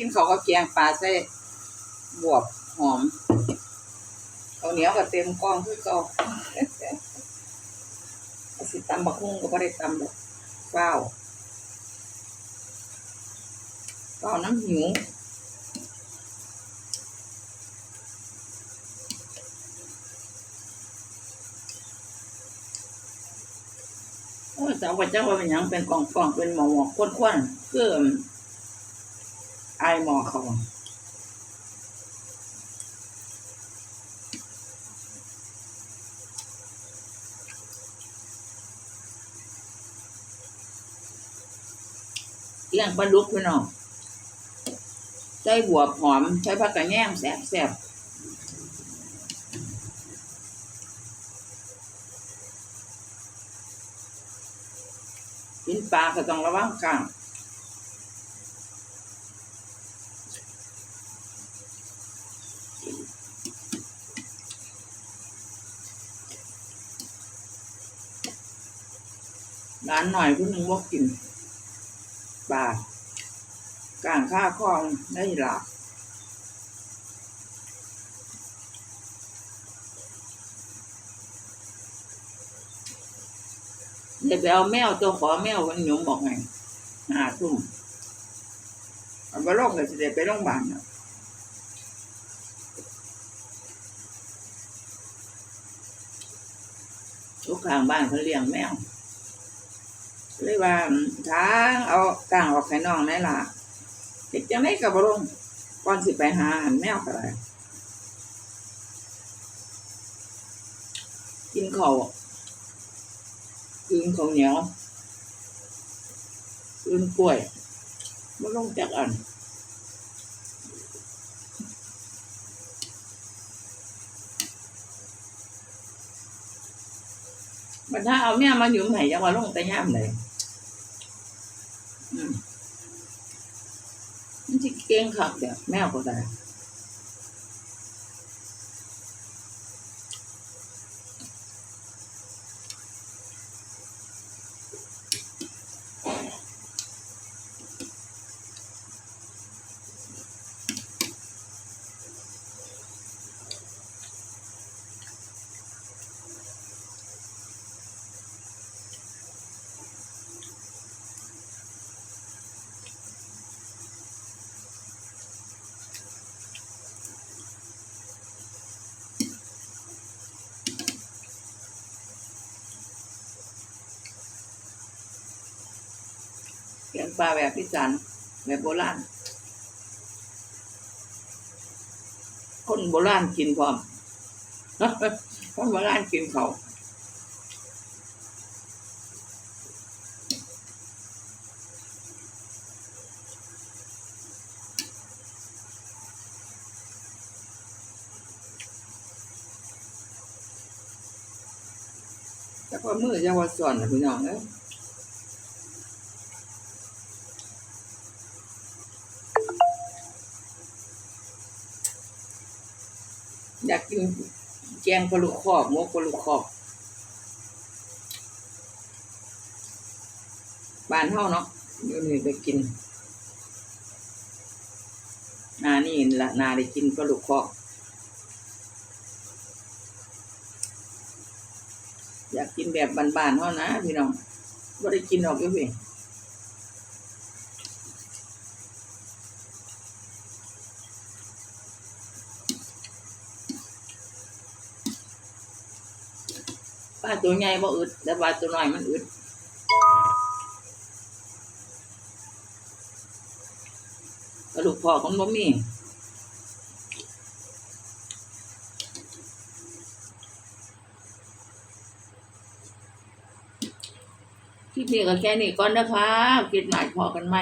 กินเขาวก็แกงปลาใส่บวบหอมข้าวเหนียวก็เต็มกล้องคือเก่าสิตำบักหุ่งก็บ่ได้ตำดอกเฝ้าวเฝ้าน้ำหิวโอ้ยเจ้าว่าเจ้าว่าเป็นยังเป็นกล่องกล่องเป็นหมอกหมอควนควนๆคือไอายหมอเขาเลี้ยงปลาดุกพี่น้องใส่บวบหอม ใช้ผักกระแยงแซ่บแซ่บกินปลาก็ต้องระวังกลาง ร้านหน่อยผู้หนึ่งบอกกินปลากลางค่าคลองได้หลากเดี๋ยวไปเอาแมวตัวขอแมวมันหนุ่มบอกไงห้าทุ่มเอาไปโรงเลยสิเดี๋ยวไปโรงพยาบาลน่ะลูกข้างบ้านเขาเลี้ยงแมว เลยว่าทางเอากลางออกให้น้องได้ล่ะเด็กจังไดก็บ่ลงก่อนสิไปหาหารแมวก็ได้กินข้าวกินข้าวเหนียวกินกล้วยบ่ลงจักอันบัดถ้าเอาแม่มาอยู่ไหนจะมาลงแต่ย่ามเลย มันจะเก่งขับเดี๋ยวแมวก็ได้ เลี้ยงปลาแบบพิสันแบบโบราณคนโบราณกินพร้อมคนโบราณกินเขาแต่พอมือจะว่าสอนนะพี่น้องเอ้ อยากกินแกงปลาลูกคอกหมูปลาลูกคอกบ้านเฮาเนาะอยู่นี่ไปกินนานี่ละนาได้กินปลาลูกคอกอยากกินแบบบ้านๆเฮานะพี่น้องบ่ได้กินออกอยู่พี่ ปลาตัวใหญ่บ่อึดแต่ปลาตัวน้อยมันอึดปลาลูกคอกมันบ่มีคลิปนี้ก็แค่นี้ก่อนนะคะกินหน่อยพอกันไหม